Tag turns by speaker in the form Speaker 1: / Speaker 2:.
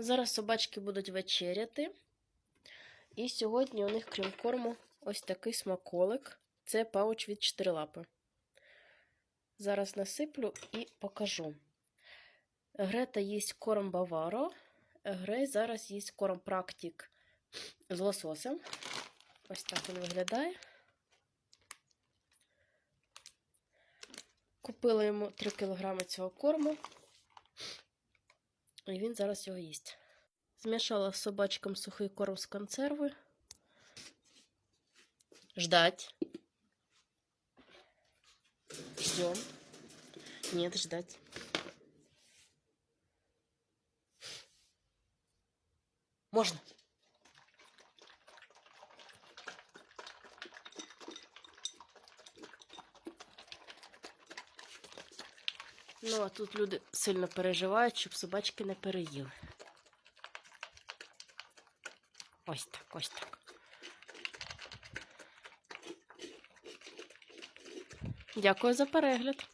Speaker 1: Зараз собачки будуть вечеряти. І сьогодні у них, крім корму, ось такий смаколик. Це пауч від чотирилапи. Зараз насиплю і покажу. Грета їсть корм Баваро. Грей зараз їсть корм Практик з лососем. Ось так він виглядає. Купила йому 3 кг цього корму. І він зараз його їсть. Змішала з собачкам сухий корм з консерви. Ждать. Ждем. Нет, ждать. Можно. Ну, а тут люди сильно переживають, щоб собачки не переїли. Ось так, ось так. Дякую за перегляд.